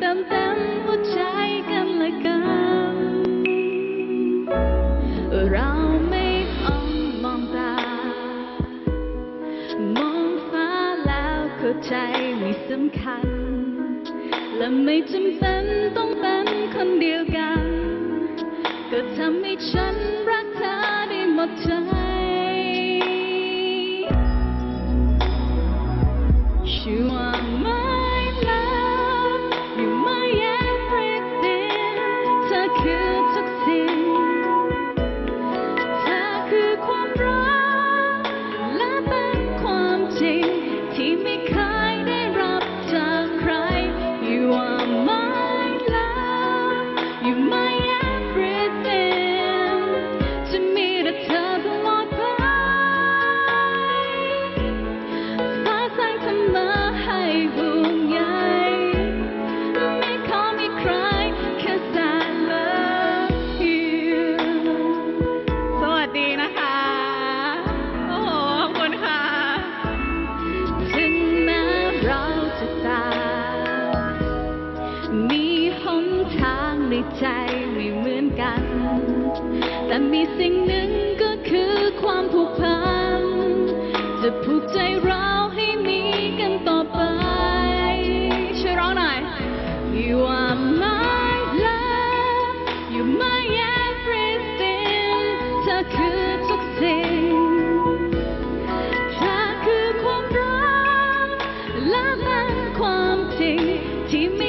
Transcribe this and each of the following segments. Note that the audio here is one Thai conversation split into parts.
เติมเต็มหัวใจกันและกัน เราไม่อมมองตา มองฟ้าแล้วเข้าใจไม่สำคัญ และไม่จำเป็นต้องเป็นคนเดียวกัน ก็ทำให้ฉันรักเธอได้หมดใจ จไม่เหมือนกัน แต่มีสิ่งหนึ่งก็คือความผูกพัน จะผูกใจเราให้มีกันต่อไปช่วยร้องหน่อย You are my love You my everything เธอคือทุกสิ่งที่ไม่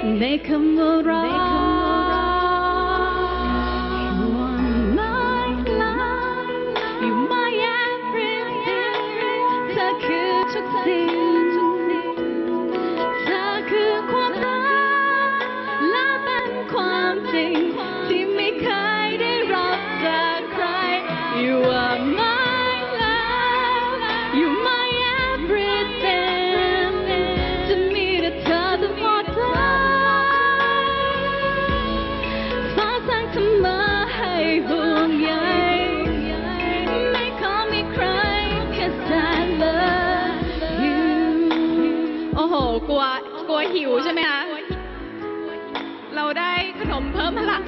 They come around. They come กลัวกลัวหิวใช่ไหมคะ เราได้ขนมเพิ่มพลัง